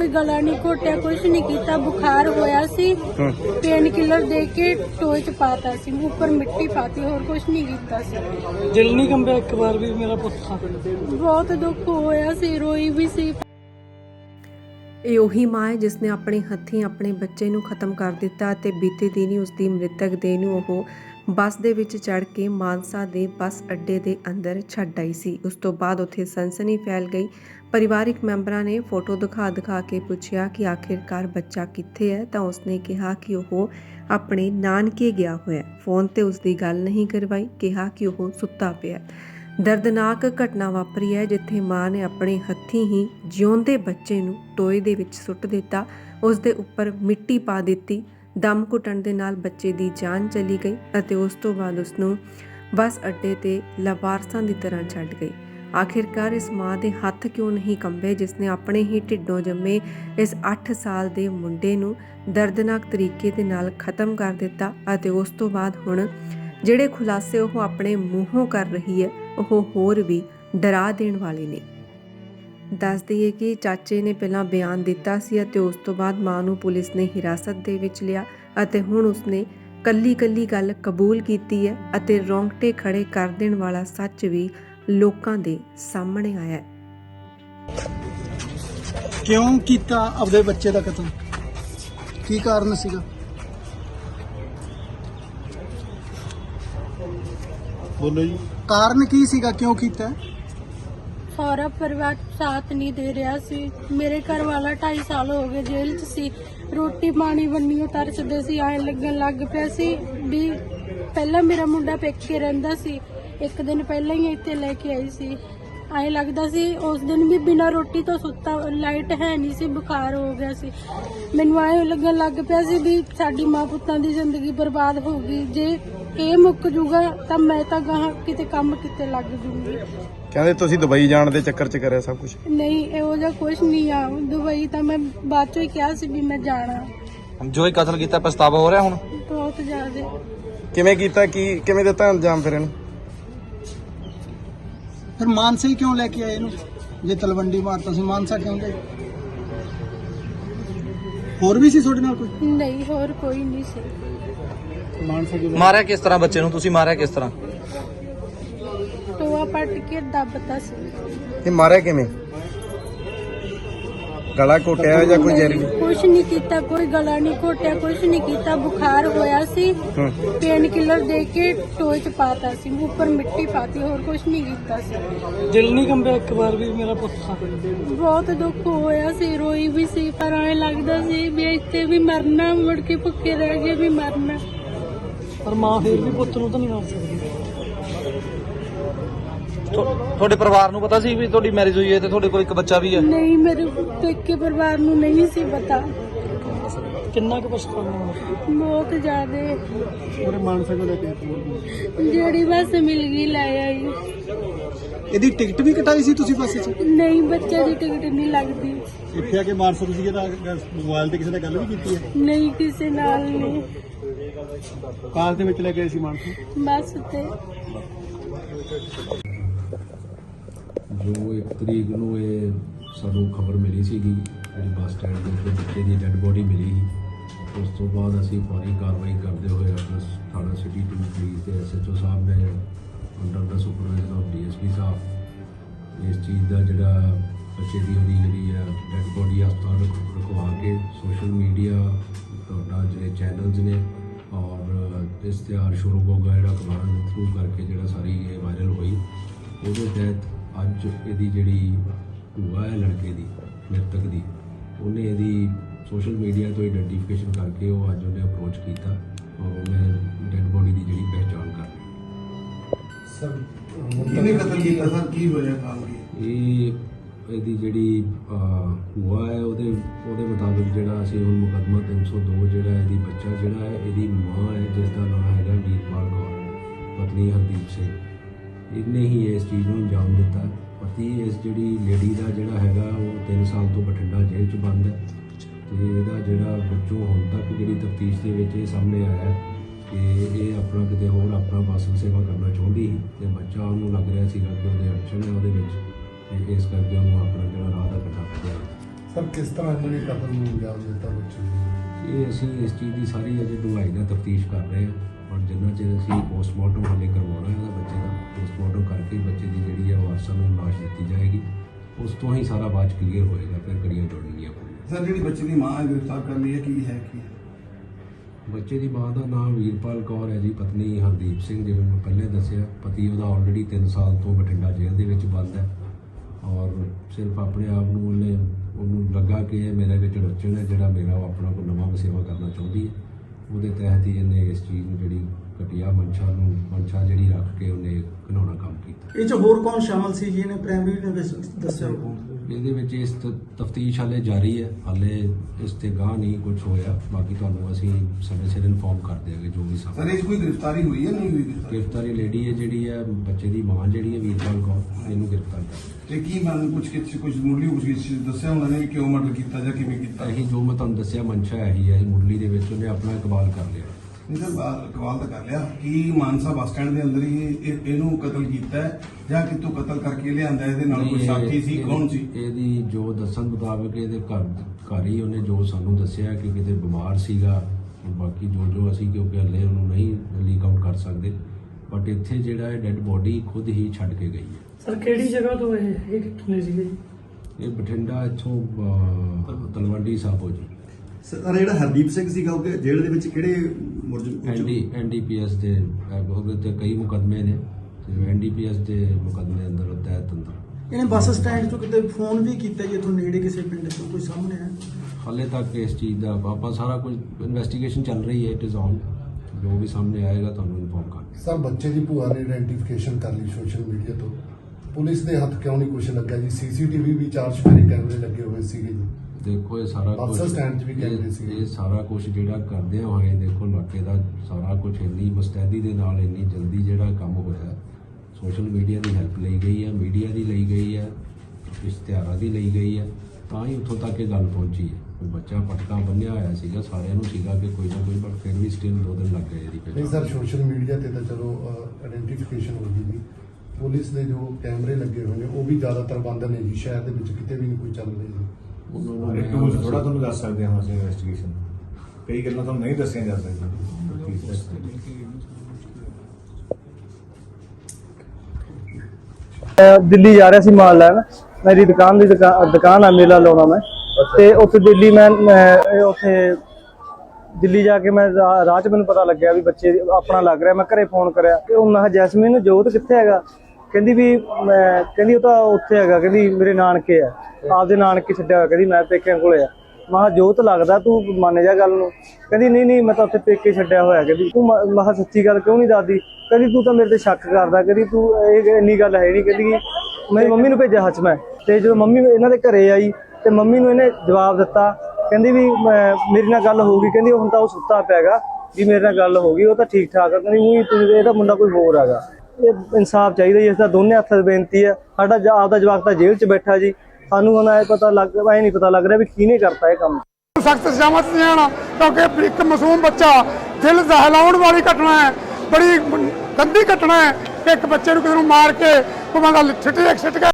ਕੋਈ ਗਲਾ ਨਹੀਂ ਘੋਟਿਆ ਕੁਝ ਨਹੀਂ ਕੀਤਾ ਬੁਖਾਰ ਹੋਇਆ ਸੀ। ਪੇਨ ਕਿਲਰ ਦੇ ਕੇ ਟੋਏ ਚ ਪਾਤਾ ਸੀ ਉੱਪਰ ਮਿੱਟੀ ਪਾਤੀ ਹੋਰ ਕੁਝ ਨਹੀਂ ਕੀਤਾ ਸੀ। ਦਿਲ ਨਹੀਂ ਕੰਬਿਆ ਇੱਕ ਵਾਰ ਵੀ ਮੇਰਾ ਪੁੱਤ ਬਹੁਤ ਦੁੱਖ ਹੋਇਆ ਸੀ ਰੋਈ ਵੀ ਸੀ। ਇਹ ਉਹੀ ਮਾਂ ਹੈ ਜਿਸ ਨੇ ਆਪਣੇ ਹੱਥੀਂ ਆਪਣੇ ਬੱਚੇ ਨੂੰ ਖਤਮ ਕਰ ਦਿੱਤਾ ਤੇ ਬੀਤੇ ਦਿਨੀ ਉਸ ਦੀ ਮ੍ਰਿਤਕ ਦੇਹ ਨੂੰ ਉਹ ਬੱਸ ਦੇ ਵਿੱਚ ਚੜ ਕੇ ਮਾਨਸਾ ਦੇ ਬੱਸ ਅੱਡੇ ਦੇ ਅੰਦਰ ਛੱਡ ਆਈ ਸੀ। ਉਸ ਤੋਂ ਬਾਅਦ ਉੱਥੇ ਸਨਸਨੀ ਫੈਲ ਗਈ। ਪਰਿਵਾਰਿਕ ਮੈਂਬਰਾਂ ਨੇ ਫੋਟੋ ਦਿਖਾ ਦਿਖਾ ਕੇ ਪੁੱਛਿਆ ਕਿ ਆਖਿਰਕਾਰ ਬੱਚਾ ਕਿੱਥੇ ਹੈ? ਤਾਂ ਉਸਨੇ ਕਿਹਾ ਕਿ ਉਹ ਆਪਣੇ ਨਾਨਕੇ ਗਿਆ ਹੋਇਆ। ਫੋਨ ਤੇ ਉਸ ਦੀ ਗੱਲ ਨਹੀਂ ਕਰਵਾਈ। ਕਿਹਾ ਕਿ ਉਹ ਸੁੱਤਾ ਪਿਆ ਦਰਦਨਾਕ ਘਟਨਾ ਵਾਪਰੀ ਹੈ, ਜਿੱਥੇ ਮਾਂ ਨੇ ਆਪਣੇ ਹੱਥੀਂ ਹੀ ਜਿਉਂਦੇ ਬੱਚੇ ਨੂੰ ਟੋਏ ਦੇ ਵਿੱਚ ਸੁੱਟ ਦਿੱਤਾ। ਉਸ ਦੇ ਉੱਪਰ ਮਿੱਟੀ ਪਾ ਦਿੱਤੀ। ਦਮ ਘੁੱਟਣ ਦੇ ਨਾਲ ਬੱਚੇ ਦੀ ਜਾਨ ਚਲੀ ਗਈ ਅਤੇ ਉਸ ਤੋਂ ਬਾਅਦ ਉਸ ਨੂੰ ਬੱਸ ਅੱਡੇ ਤੇ ਲਵਾਰਸਾਂ ਦੀ ਤਰ੍ਹਾਂ ਛੱਡ ਗਈ। ਆਖਿਰਕਾਰ ਇਸ ਮਾਂ ਦੇ ਹੱਥ ਕਿਉਂ ਨਹੀਂ ਕੰਬੇ ਜਿਸ ਨੇ ਆਪਣੇ ਹੀ ਢਿੱਡੋਂ ਜੰਮੇ ਇਸ 8 ਸਾਲ ਦੇ ਮੁੰਡੇ ਨੂੰ ਦਰਦਨਾਕ ਤਰੀਕੇ ਦੇ ਨਾਲ ਖਤਮ ਕਰ ਦਿੱਤਾ ਅਤੇ ਉਸ ਤੋਂ ਬਾਅਦ ਹੁਣ ਜਿਹੜੇ ਖੁਲਾਸੇ ਉਹ ਆਪਣੇ ਮੂੰਹੋਂ ਕਰ ਰਹੀ ਹੈ, ਉਹ ਹੋਰ ਵੀ ਡਰਾ ਦੇਣ ਵਾਲੇ ਨੇ। ਦੱਸ ਦਈਏ ਕਿ ਚਾਚੇ ਨੇ ਪਹਿਲਾਂ ਬਿਆਨ ਦਿੱਤਾ ਸੀ ਅਤੇ ਉਸ ਤੋਂ ਬਾਅਦ ਮਾਂ ਨੂੰ ਪੁਲਿਸ ਨੇ ਹਿਰਾਸਤ ਦੇ ਵਿੱਚ ਲਿਆ ਅਤੇ ਹੁਣ ਉਸਨੇ ਕੱਲੀ ਕੱਲੀ ਗੱਲ ਕਬੂਲ ਕੀਤੀ ਹੈ ਅਤੇ ਰੌਂਗਟੇ ਖੜੇ ਕਰ ਦੇਣ ਵਾਲਾ ਸੱਚ ਵੀ ਲੋਕਾਂ ਦੇ ਸਾਹਮਣੇ ਆਇਆ ਹੈ। ਕਿਉਂ ਕੀਤਾ ਆਪਦੇ ਬੱਚੇ ਦਾ ਕਤਲ? ਕੀ ਕਾਰਨ ਸੀਗਾ? ਬੋਲੋ ਜੀ। ਕਾਰਨ ਕੀ ਸੀਗਾ? ਕਿਉਂ ਕੀਤਾ? ਸਾਰਾ ਪਰਿਵਾਰ ਸਾਥ ਨਹੀਂ ਦੇ ਰਿਹਾ ਸੀ। ਮੇਰੇ ਘਰ ਵਾਲਾ 2.5 ਸਾਲ ਹੋ ਗਏ ਜੇਲ੍ਹ 'ਚ ਸੀ। ਰੋਟੀ ਪਾਣੀ ਬੰਨੀਓ ਤਰਸਦੇ ਸੀ ਐ ਲੱਗਣ ਲੱਗ ਪਿਆ ਸੀ ਵੀ ਪਹਿਲਾਂ ਮੇਰਾ ਮੁੰਡਾ ਪੇਕੇ ਰਹਿੰਦਾ ਸੀ। ਇੱਕ ਦਿਨ ਪਹਿਲਾਂ ਹੀ ਇੱਥੇ ਲੈ ਕੇ ਆਈ ਸੀ। ਐ ਲੱਗਦਾ ਸੀ ਉਸ ਦਿਨ ਵੀ ਬਿਨਾਂ ਰੋਟੀ ਤੋਂ ਸੁੱਤਾ ਲਾਈਟ ਹੈ ਨਹੀਂ ਸੀ ਬੁਖਾਰ ਹੋ ਗਿਆ ਸੀ। ਮੈਨੂੰ ਐ ਲੱਗਣ ਲੱਗ ਪਿਆ ਸੀ ਵੀ ਸਾਡੀ ਮਾਂ ਪੁੱਤਾਂ ਦੀ ਜ਼ਿੰਦਗੀ ਬਰਬਾਦ ਹੋ ਗਈ। ਜੇ ਇਹ ਮੁੱਕ ਜੂਗਾ ਤਾਂ ਮੈਂ ਤਾਂ ਗਾਹਾਂ ਕਿਤੇ ਕੰਮ ਕਿਤੇ ਲੱਗ ਜੂਗੀ। ਕਹਿੰਦੇ ਤੁਸੀਂ ਦੁਬਈ ਜਾਣ ਦੇ ਚੱਕਰ 'ਚ ਕਰਿਆ ਸਭ ਕੁਝ ਨਹੀਂ ਇਹੋ ਜਿਹਾ ਕੁਝ ਨਹੀਂ ਆ। ਦੁਬਈ ਤਾਂ ਮੈਂ ਬਾਅਦ ਚੋਂ ਹੀ ਕਿਹਾ ਸੀ ਵੀ ਮੈਂ ਜਾਣਾ। ਜੋ ਇਹ ਕਤਲ ਕੀਤਾ ਪਛਤਾਵਾ ਹੋ ਰਿਹਾ ਹੁਣ? ਬਹੁਤ ਜ਼ਿਆਦਾ। ਕਿਵੇਂ ਕੀਤਾ ਕੀ ਕਿਵੇਂ ਦਿੱਤਾ ਅੰਜਾਮ ਫਿਰ ਇਹਨੂੰ? ਫਿਰ ਮਾਨਸਾ ਹੀ ਕਿਉਂ ਲੈ ਕੇ ਆਏ ਇਹਨੂੰ? ਜੇ ਤਲਵੰਡੀ ਮਾਰਤਾ ਸੀ ਮਾਨਸਾ ਕਿਉਂ ਗਏ? ਹੋਰ ਵੀ ਸੀ ਤੁਹਾਡੇ ਨਾਲ ਕੋਈ? ਨਹੀਂ ਹੋਰ ਕੋਈ ਨਹੀਂ ਸੀ। ਮਾਨਸਾ ਕਿਉਂ? ਮਾਰਿਆ ਕਿਸ ਤਰ੍ਹਾਂ ਬੱਚੇ ਨੂੰ? ਤੁਸੀਂ ਮਾਰਿਆ ਕਿਸ ਤਰ੍ਹਾਂ? ਟੋਆ ਪੱਟ ਕੇ ਦੱਬਤਾ ਸੀ। ਇਹ ਮਾਰਿਆ ਕਿਵੇਂ? ਗਲਾ ਘੋਟਿਆ ਜਾਂ ਕੋਈ ਜ਼ਹਿਰੀ ਕੁਝ ਨਹੀਂ ਕੀਤਾ ਕੋਈ ਗਲਾ ਨਹੀਂ ਘੋਟਿਆ ਕੁਝ ਨਹੀਂ ਕੀਤਾ। ਬੁਖਾਰ ਹੋਇਆ ਸੀ ਹੂੰ। ਪੇਨ ਕਿਲਰ ਦੇ ਕੇ ਟੋਏ ਚ ਪਾਤਾ ਸੀ ਉੱਪਰ ਮਿੱਟੀ ਪਾਤੀ ਹੋਰ ਕੁਝ ਨਹੀਂ ਕੀਤਾ ਸੀ। ਦਿਲ ਨਹੀਂ ਕੰਬਿਆ ਇੱਕ ਵਾਰ ਵੀ ਮੇਰਾ ਪੁੱਤ? ਬਹੁਤ ਦੁੱਖ ਹੋਇਆ ਸੀ ਰੋਈ ਵੀ ਸੀ ਪਰ ਐ ਲੱਗਦਾ ਸੀ ਵੀ ਇੱਥੇ ਵੀ ਮਰਨਾ ਮੁੜ ਕੇ ਭੁੱਖੇ ਰਹਿ ਕੇ ਵੀ ਮਰਨਾ। ਪਰ ਮਾਂ ਫੇਰ ਵੀ ਪੁੱਤ ਨੂੰ ਤਾਂ ਨਹੀਂ ਮਾਰ ਸਕਦੀ। ਤੁਹਾ- ਤੁਹਾਡੇ ਪਰਿਵਾਰ ਨੂੰ ਪਤਾ ਸੀ ਵੀ ਤੁਹਾਡੀ ਮੈਰਿਜ ਹੋਈ ਹੈ ਤੇ ਤੁਹਾਡੇ ਕੋਲ ਇੱਕ ਬੱਚਾ ਵੀ ਹੈ? ਨਹੀਂ ਮੇਰੇ ਪੇਕੇ ਪਰਿਵਾਰ ਨੂੰ ਨਹੀਂ ਸੀ ਪਤਾ। ਕਿੰਨਾ ਕੁ ਪਛਤਾਵਾ ਹੋਣਾ ਬਹੁਤ ਜ਼ਿਆਦੇ। ਉਹਰੇ ਮਾਨਸਾ ਕਿਉਂ ਲੈ ਕੇ ਜਿਹੜੀ ਬੱਸ ਮਿਲ ਗਈ ਲੈ ਆਈ। ਇਹਦੀ ਟਿਕਟ ਵੀ ਕਟਾਈ ਸੀ ਤੁਸੀਂ ਬੱਸ 'ਚ? ਨਹੀਂ ਬੱਚੇ ਦੀ ਟਿਕਟ ਨਹੀਂ ਲੱਗਦੀ। ਇੱਥੇ ਆ ਕੇ ਮਾਨਸਾ ਤੁਸੀਂ ਇਹਦਾ ਮੋਬਾਈਲ ਤੇ ਕਿਸੇ ਨਾਲ ਗੱਲ ਵੀ ਕੀਤੀ ਹੈ? ਨਹੀਂ ਕਿਸੇ ਨਾਲ ਨਹੀਂ। ਕਾਰ ਦੇ ਵਿੱਚ ਲੈ ਕੇ ਆਏ ਸੀ ਮਾਨਸਾ ਬੱਸ ਤੇ। ਜੋ ਇੱਕ ਤਰੀਕ ਨੂੰ ਇਹ ਸਾਨੂੰ ਖਬਰ ਮਿਲੀ ਸੀਗੀ, ਜਿਹੜੀ ਬੱਸ ਸਟੈਂਡ ਦੇ ਉੱਤੇ ਬੱਚੇ ਦੀ ਡੈੱਡ ਬੋਡੀ ਮਿਲੀ ਉਸ ਤੋਂ ਬਾਅਦ ਅਸੀਂ ਫੌਰੀ ਕਾਰਵਾਈ ਕਰਦੇ ਹੋਏ ਆਪਣਾ ਥਾਣਾ ਸਿਟੀ ਟੂ ਪੁਲਿਸ ਦੇ ਐਸਐਚਓ ਸਾਹਿਬ ਨੇ, ਅੰਡਰ ਦਾ ਸੁਪਰਵਾਈਜ਼ਰ ਆਫ ਡੀਐਸਪੀ ਸਾਹਿਬ, ਇਸ ਚੀਜ਼ ਦਾ ਜਿਹੜਾ ਬੱਚੇ ਦੀ ਉਹਦੀ ਜਿਹੜੀ ਹੈ ਡੈੱਡ ਬੋਡੀ ਹਸਪਤਾਲ ਰਖਵਾ ਕੇ ਸੋਸ਼ਲ ਮੀਡੀਆ, ਤੁਹਾਡਾ ਜਿਹੜੇ ਚੈਨਲਸ ਨੇ, ਔਰ ਇਸ਼ਤਿਹਾਰ ਸ਼ੁਰੂ ਹੋ ਗਿਆ ਜਿਹੜਾ ਅਖਬਾਰਾਂ ਦੇ ਥਰੂ ਕਰਕੇ ਜਿਹੜਾ ਸਾਰੀ ਇਹ ਵਾਇਰਲ ਹੋਈ। ਉਹਦੇ ਤਹਿਤ ਅੱਜ ਇਹਦੀ ਜਿਹੜੀ ਭੂਆ ਹੈ ਲੜਕੇ ਦੀ ਮ੍ਰਿਤਕ ਦੀ ਉਹਨੇ ਇਹਦੀ ਸੋਸ਼ਲ ਮੀਡੀਆ ਤੋਂ ਆਈਡੈਂਟੀਫਿਕੇਸ਼ਨ ਕਰਕੇ ਉਹ ਅੱਜ ਉਹਨੇ ਅਪਰੋਚ ਕੀਤਾ ਔਰ ਉਹਨੇ ਡੈੱਡ ਬੋਡੀ ਦੀ ਜਿਹੜੀ ਪਹਿਚਾਣ ਕਰ ਲਈ। ਕਿਹਨੇ ਕਤਲ ਕੀਤਾ ਸਰ ਕੀ ਹੋਇਆ ਕਾਲ ਕੀ ਇਹ ਇਹਦੀ ਜਿਹੜੀ ਭੂਆ ਹੈ ਉਹਦੇ ਉਹਦੇ ਮੁਤਾਬਿਕ ਜਿਹੜਾ ਅਸੀਂ ਹੁਣ ਮੁਕੱਦਮਾ 302 ਜਿਹੜਾ ਇਹਦੀ ਬੱਚਾ ਜਿਹੜਾ ਹੈ ਇਹਦੀ ਮਾਂ ਹੈ ਜਿਸ ਦਾ ਨਾਮ ਹੈਗਾ ਵੀਰਪਾਲ ਕੌਰ ਪਤਨੀ ਹਰਦੀਪ ਸਿੰਘ। ਇਹਨੇ ਹੀ ਇਸ ਚੀਜ਼ ਨੂੰ ਅੰਜਾਮ ਦਿੱਤਾ। ਪਤੀ ਇਸ ਜਿਹੜੀ ਲੇਡੀ ਦਾ ਜਿਹੜਾ ਹੈਗਾ ਉਹ 3 ਸਾਲ ਤੋਂ ਬਠਿੰਡਾ ਜੇਲ੍ਹ 'ਚ ਬੰਦ ਹੈ। ਤੇ ਇਹਦਾ ਜਿਹੜਾ ਬੱਚੋਂ ਹੁਣ ਤੱਕ ਜਿਹੜੀ ਤਫਤੀਸ਼ ਦੇ ਵਿੱਚ ਇਹ ਸਾਹਮਣੇ ਆਇਆ ਕਿ ਇਹ ਆਪਣਾ ਕਿਤੇ ਹੋਰ ਆਪਣਾ ਵਾਸਲ ਸੇਵਾ ਕਰਨਾ ਚਾਹੁੰਦੀ ਸੀ ਤੇ ਬੱਚਾ ਉਹਨੂੰ ਲੱਗ ਰਿਹਾ ਸੀਗਾ ਕਿ ਉਹਦੇ ਅੜਚਣ ਹੈ ਉਹਦੇ ਵਿੱਚ ਤੇ ਇਸ ਕਰਕੇ ਉਹਨੂੰ ਆਪਣਾ ਜਿਹੜਾ ਰਾਹ ਦਾ ਕੱਟਾ ਕੱਢਿਆ ਸਰ ਕਿਸ ਤਰ੍ਹਾਂ ਇਹਨਾਂ ਨੇ ਕਤਲ ਨੂੰ ਅੰਜਾਮ ਦਿੱਤਾ ਬੱਚੇ ਨੂੰ? ਇਹ ਅਸੀਂ ਇਸ ਚੀਜ਼ ਦੀ ਸਾਰੀ ਅਜੇ ਡੂੰਘਾਈ ਨਾਲ ਤਫਤੀਸ਼ ਕਰ ਰਹੇ ਹਾਂ। ਔਰ ਜਿੰਨਾ ਚਿਰ ਅਸੀਂ ਪੋਸਟਮਾਰਟਮ ਹਾਲੇ ਕਰਵਾਉਣਾ ਹੈ ਉਹਦਾ ਬੱਚੇ ਦਾ ਪੋਸਟਮਾਰਟਮ ਕਰਕੇ ਬੱਚੇ ਦੀ ਜਿਹੜੀ ਹੈ ਵਾਰਸਾਂ ਨੂੰ ਲਾਸ਼ ਦਿੱਤੀ ਜਾਏਗੀ। ਉਸ ਤੋਂ ਹੀ ਸਾਰਾ ਬਾਅਦ ਕਲੀਅਰ ਹੋਏਗਾ ਫਿਰ ਕੜੀਆਂ ਜੋੜਨੀਆਂ ਪਊਗੀਆਂ ਸਰ ਜਿਹੜੀ ਬੱਚੇ ਦੀ ਮਾਂ ਹੈ ਗ੍ਰਿਫਤਾਰ ਕਰ ਲਈ ਹੈ ਕੀ ਹੈ ਕੀ ਬੱਚੇ ਦੀ ਮਾਂ ਦਾ ਨਾਮ ਵੀਰਪਾਲ ਕੌਰ ਹੈ ਜੀ ਪਤਨੀ ਹਰਦੀਪ ਸਿੰਘ ਜਿਵੇਂ ਮੈਂ ਪਹਿਲੇ ਦੱਸਿਆ। ਪਤੀ ਉਹਦਾ ਆਲਰੇਡੀ 3 ਸਾਲ ਤੋਂ ਬਠਿੰਡਾ ਜੇਲ੍ਹ ਦੇ ਵਿੱਚ ਬੰਦ ਹੈ। ਔਰ ਸਿਰਫ ਆਪਣੇ ਆਪ ਨੂੰ ਉਹਨੇ ਉਹਨੂੰ ਲੱਗਾ ਕਿ ਇਹ ਮੇਰੇ ਵਿੱਚ ਰਚਣ ਹੈ ਜਿਹੜਾ ਮੇਰਾ ਆਪਣਾ ਕੋਈ ਨਵਾਂ ਸੇਵਾ ਕਰਨਾ ਚਾਹੁੰਦੀ ਹੈ। ਉਹਦੇ ਤਹਿਤ ਹੀ ਇਹਨੇ ਇਸ ਚੀਜ਼ ਨੂੰ ਜਿਹੜੀ ਘਟੀਆ ਮਨਸ਼ਾ ਨੂੰ ਮਨਸ਼ਾ ਜਿਹੜੀ ਰੱਖ ਕੇ ਉਹਨੇ ਘਿਨਾਉਣਾ ਕੰਮ ਕੀਤਾ। ਇਹ ਚ ਹੋਰ ਕੌਣ ਸ਼ਾਮਲ ਸੀ ਜੀ ਇਹਨੇ ਪ੍ਰਾਇਮਰੀ ਨੇ ਦੱਸਿਆ? ਇਹਦੇ ਵਿੱਚ ਇਸ ਤਫਤੀਸ਼ ਹਾਲੇ ਜਾਰੀ ਹੈ। ਹਾਲੇ ਇਸ ਤੇ ਗਾਹ ਨਹੀਂ ਕੁਝ ਹੋਇਆ। ਬਾਕੀ ਤੁਹਾਨੂੰ ਅਸੀਂ ਸਮੇਂ ਸਿਰ ਇਨਫੋਰਮ ਕਰ ਦਿਆਂਗੇ ਜੋ ਵੀ ਸਰ ਸਾਹਮਣੇ ਇਹ 'ਚ ਕੋਈ ਗ੍ਰਿਫਤਾਰੀ ਹੋਈ ਹੈ ਨਹੀਂ ਹੋਈ ਗ੍ਰਿਫਤਾਰੀ? ਲੇਡੀ ਹੈ ਜਿਹੜੀ ਹੈ ਬੱਚੇ ਦੀ ਮਾਂ ਜਿਹੜੀ ਹੈ ਵੀਰਪਾਲ ਕੌਰ ਇਹਨੂੰ ਗ੍ਰਿਫਤਾਰ ਕਰ ਤੇ ਕੀ ਮਨ ਕੁਝ ਕਿਛ ਕੁਝ ਮੁੱਢਲੀ ਕੁਝ ਕਿਛ ਦੱਸਿਆ ਉਹਨਾਂ ਨੇ ਕਿਉਂ ਮਰਡਰ ਕੀਤਾ ਜਾਂ ਕਿਵੇਂ ਕੀਤਾ? ਇਹੀ ਜੋ ਮੈਂ ਤੁਹਾਨੂੰ ਦੱਸਿਆ ਮਨਸ਼ਾ ਇਹੀ ਹੈ ਮੁਰਲੀ ਦੇ ਵਿੱਚ ਉਹਨੇ ਆਪਣਾ ਇਕਬਾਲ ਕਰ ਲਿਆ। ਨਹੀਂ ਸਰ ਬਾ- ਕਵਾਲ ਤਾਂ ਕਰ ਲਿਆ ਕੀ ਮਾਨਸਾ ਬੱਸ ਸਟੈਂਡ ਦੇ ਅੰਦਰ ਹੀ ਇਹ- ਇਹਨੂੰ ਕਤਲ ਕੀਤਾ ਹੈ ਜਾਂ ਕਿਤੋਂ ਕਤਲ ਕਰਕੇ ਲਿਆਂਦਾ ਇਹਦੇ ਨਾਲ ਕੋਈ ਸਾਥੀ ਸੀ ਕੌਣ ਸੀ? ਇਹਦੀ ਜੋ ਦੱਸਣ ਮੁਤਾਬਕ ਇਹਦੇ ਘਰ ਘਰ ਹੀ ਉਹਨੇ ਜੋ ਸਾਨੂੰ ਦੱਸਿਆ ਕਿ ਕਿਤੇ ਬਿਮਾਰ ਸੀਗਾ ਬਾਕੀ ਜੋ ਜੋ ਅਸੀਂ ਕਿਉਂਕਿ ਹਲੇ ਉਹਨੂੰ ਨਹੀਂ ਲੀਕ ਆਊਟ ਕਰ ਸਕਦੇ ਬਟ ਇੱਥੇ ਜਿਹੜਾ ਹੈ ਡੈੱਡ ਬੋਡੀ ਖੁਦ ਹੀ ਛੱਡ ਕੇ ਗਈ ਹੈ। ਸਰ ਕਿਹੜੀ ਜਗ੍ਹਾ ਤੋਂ ਇਹ ਇਹ ਕਿੱਥੋਂ ਦੇ ਸੀਗੇ? ਜੀ ਇਹ ਬਠਿੰਡਾ ਇੱਥੋਂ ਅਹ, ਤਲਵੰਡੀ ਸਾਬੋ ਜੀ। ਸਰ ਜਿਹੜਾ ਹਰਦੀਪ ਸਿੰਘ ਸੀਗਾ ਉਹ ਕਿ ਜੇਲ੍ਹ ਦੇ ਵਿੱਚ ਕਿਹੜੇ ਮੁਰਜਮ ਐਨਡੀ ਐਨਡੀਪੀਐਸ ਦੇ ਉਹਦੇ ਤੇ ਕਈ ਮੁਕਦਮੇ ਨੇ ਤੇ ਐਨਡੀਪੀਐਸ ਦੇ ਮੁਕਦਮੇ ਅੰਦਰ ਤਹਿਤ ਅੰਦਰ। ਇਹਨੇ ਬੱਸ ਸਟੈਂਡ ਤੋਂ ਕਿਤੇ ਫੋਨ ਵੀ ਕੀਤਾ ਜੀ ਇੱਥੋਂ ਨੇੜੇ ਕਿਸੇ ਪਿੰਡ ਤੋਂ ਕੋਈ ਸਾਹਮਣੇ ਆਇਆ? ਹਾਲੇ ਤੱਕ ਇਸ ਚੀਜ਼ ਦਾ ਆਪਾਂ ਸਾਰਾ ਕੁਝ ਇਨਵੈਸਟੀਗੇਸ਼ਨ ਚੱਲ ਰਹੀ ਹੈ ਇਟ ਇਜ਼ ਔਨ ਜੋ ਵੀ ਸਾਹਮਣੇ ਆਏਗਾ ਤੁਹਾਨੂੰ ਇਨਫੋਰਮ ਕਰਾਂਗੇ ਸਰ ਬੱਚੇ ਦੀ ਭੂਆ ਨੇ ਆਇਡੈਂਟੀਫਿਕੇਸ਼ਨ ਕਰ ਲਈ ਸੋਸ਼ਲ ਮੀਡੀਆ ਤੋਂ। ਪੁਲਿਸ ਦੇ ਹੱਥ ਕਿਉਂ ਨਹੀਂ ਕੁਝ ਲੱਗਾ ਜੀ? ਸੀਸੀਟੀਵੀ ਵੀ ਚਾਰ ਚੁਫੇਰੇ ਕੈਮਰੇ ਲੱਗੇ ਹੋਏ ਸੀਗੇ ਜੀ। ਦੇਖੋ ਇਹ ਸਾਰਾ ਬੱਸ ਕੁਝ ਸਟੈਂਡ 'ਚ ਵੀ ਇਹ- ਸੀਗੇ। ਇਹ ਸਾਰਾ ਕੁਝ ਜਿਹੜਾ ਕਰਦੇ ਹੋਏ ਦੇਖੋ ਇਲਾਕੇ ਦਾ ਸਾਰਾ ਕੁਝ ਇੰਨੀ ਮੁਸਤੈਦੀ ਦੇ ਨਾਲ ਇੰਨੀ ਜਲਦੀ ਜਿਹੜਾ ਕੰਮ ਹੋਇਆ। ਸੋਸ਼ਲ ਮੀਡੀਆ ਦੀ ਹੈਲਪ ਲਈ ਗਈ ਹੈ ਮੀਡੀਆ ਦੀ ਲਈ ਗਈ ਹੈ ਇਸ਼ਤਿਹਾਰਾਂ ਦੀ ਲਈ ਗਈ ਹੈ ਤਾਂ ਹੀ ਉੱਥੋਂ ਤੱਕ ਇਹ ਗੱਲ ਪਹੁੰਚੀ ਹੈ। ਕੋਈ ਬੱਚਾ ਪਟਕਾ ਬੰਨਿਆ ਹੋਇਆ ਸੀਗਾ ਸਾਰਿਆਂ ਨੂੰ ਸੀਗਾ ਕਿ ਕੋਈ ਨਾ ਕੋਈ ਬਟ ਫਿਰ ਵੀ ਸਟਿਲ ਦੋ ਦਿਨ ਲੱਗ ਗਏ ਇਹਦੀ ਨਹੀਂ ਸਰ ਪਹਿਚਾਣ ਸੋਸ਼ਲ ਮੀਡੀਆ ਤੇ ਤਾਂ ਚਲੋ ਆਇਡੈਂਟੀਫਿਕੇਸ਼ਨ ਹੋ ਗਈ ਜੀ। ਪੁਲਿਸ ਦੇ ਜੋ ਕੈਮਰੇ ਲੱਗੇ ਹੋਏ ਨੇ ਉਹ ਵੀ ਜ਼ਿਆਦਾਤਰ ਬੰਦ ਨੇ ਜੀ। ਸ਼ਹਿਰ ਦੇ ਵਿੱਚ ਕਿਤੇ ਵੀ ਨਹੀਂ ਕੋਈ ਚੱਲ ਰਿਹਾ ਜੀ। ਉਹਨਾਂ ਟੂਲ ਥੋੜਾ ਤੁਹਾਨੂੰ ਦੱਸ ਸਕਦੇ ਹਾਂ ਅਸੀਂ ਇਨਵੈਸਟੀਗੇਸ਼ਨ ਕਈ ਗੱਲਾਂ ਤੁਹਾਨੂੰ ਨਹੀਂ ਦੱਸੀਆਂ ਜਾ ਸਕਦੀਆਂ। ਦਿੱਲੀ ਜਾ ਰਿਹਾ ਸੀ ਮਾਲ ਲੈਣ। ਮੇਰੀ ਦੁਕਾਨ ਦੀ ਦੁਕਾਨ ਆ, ਮੇਲਾ ਲਾਉਣਾ ਮੈਂ। ਤੇ ਉੱਥੇ ਦਿੱਲੀ ਮੈਂ ਉੱਥੇ ਦਿੱਲੀ ਜਾ ਕੇ ਮੈਂ ਰਾ- ਰਾਹ 'ਚ ਮੈਨੂੰ ਪਤਾ ਲੱਗਿਆ ਵੀ ਬੱਚੇ ਆਪਣਾ ਲੱਗ ਰਿਹਾ। ਮੈਂ ਘਰੇ ਫੋਨ ਕਰਿਆ ਤੇ ਉਹ ਮੈਂ ਕਿਹਾ, ਜੈਸਮੀਨ, ਜੋਤ ਕਿੱਥੇ ਹੈਗਾ? ਕਹਿੰਦੀ ਵੀ ਮੈਂ, ਕਹਿੰਦੀ ਉਹ ਤਾਂ ਉੱਥੇ ਹੈਗਾ, ਕਹਿੰਦੀ ਮੇਰੇ ਨਾਨਕੇ ਆ। ਆਪਦੇ ਨਾਨਕੇ ਛੱਡਿਆ ਹੋਇਆ, ਕਹਿੰਦੀ ਮੈਂ ਪੇਕਿਆਂ ਕੋਲੇ ਆ। ਮੈਂ ਕਿਹਾ, ਜੋਤ ਲੱਗਦਾ ਤੂੰ ਮੰਨ ਜਾ ਗੱਲ ਨੂੰ। ਕਹਿੰਦੀ, ਨਹੀਂ ਨਹੀਂ, ਮੈਂ ਤਾਂ ਉੱਥੇ ਪੇਕੇ ਛੱਡਿਆ ਹੋਇਆ, ਕਹਿੰਦੀ। ਤੂੰ ਮ- ਮੈਂ ਕਿਹਾ, ਸੱਚੀ ਗੱਲ ਕਿਉਂ ਨਹੀਂ ਦੱਸਦੀ? ਕਹਿੰਦੀ, ਤੂੰ ਤਾਂ ਮੇਰੇ ਤੇ ਸ਼ੱਕ ਕਰਦਾ, ਕਹਿੰਦੀ, ਤੂੰ ਇਹ ਇੰਨੀ ਗੱਲ ਹੈ ਨਹੀਂ, ਕਹਿੰਦੀ ਮੇਰੀ ਮੰਮੀ ਨੂੰ ਭੇਜਿਆ ਹੱਥ ਮੈਂ। ਤੇ ਜਦੋਂ ਮੰਮੀ ਇਹਨਾਂ ਦੇ ਘਰੇ ਆਈ, ਤੇ ਮੰਮੀ ਨੂੰ ਇਹਨੇ ਜਵਾਬ ਦਿੱਤਾ, ਕਹਿੰਦੀ ਵੀ, ਮੈਂ- ਮੇਰੀ ਨਾਲ ਗੱਲ ਹੋ ਗਈ, ਕਹਿੰਦੀ ਹੁਣ ਤਾਂ ਉਹ ਸੁੱਤਾ ਪਿਆਗਾ ਵੀ ਮੇਰੇ ਨਾਲ ਗੱਲ ਹੋ ਗਈ, ਉਹ ਤਾਂ ਠੀਕ ਠਾਕ ਆ, ਕਹਿੰਦੀ, ਉਹੀ ਤੂੰ ਇਹਦਾ ਮੁੰਡਾ ਕੋਈ ਹੋਰ ਹੈਗਾ। ਇਹ ਇਨਸਾਫ ਚਾਹੀਦਾ ਜੀ, ਇਸ ਦਾ ਦੋਨੇ ਹੱਥਾਂ 'ਚ ਬੇਨਤੀ ਹੈ। ਸਾਡਾ ਆਪਦਾ ਜਵਾਕ ਤਾਂ ਜੇਲ੍ਹ 'ਚ ਬੈਠਾ ਜੀ। ਸਾਨੂੰ ਹੁਣ ਇਹ ਪਤਾ ਲੱਗ, ਐ ਨਹੀਂ ਪਤਾ ਲੱਗ ਰਿਹਾ ਵੀ ਕਿਹਨੇ ਕਰਤਾ ਇਹ ਕੰਮ। ਸਖਤ ਸਜ਼ਾਮਤ ਦੇਣ ਕਿਉਂਕਿ ਇੱਕ ਮਾਸੂਮ ਬੱਚਾ ਦਿਲ ਦਹਿਲਾਉਣ ਵਾਲੀ ਘਟਨਾ ਹੈ, ਬੜੀ ਗੰਦੀ ਘਟਨਾ ਹੈ ਕਿ ਇੱਕ ਬੱਚੇ ਨੂੰ ਕਿਸੇ ਨੂੰ ਮਾਰ ਕੇ ਉਹ ਬੰਦਾ ਛਿੱਟ ਛਿੱਟ ਕੇ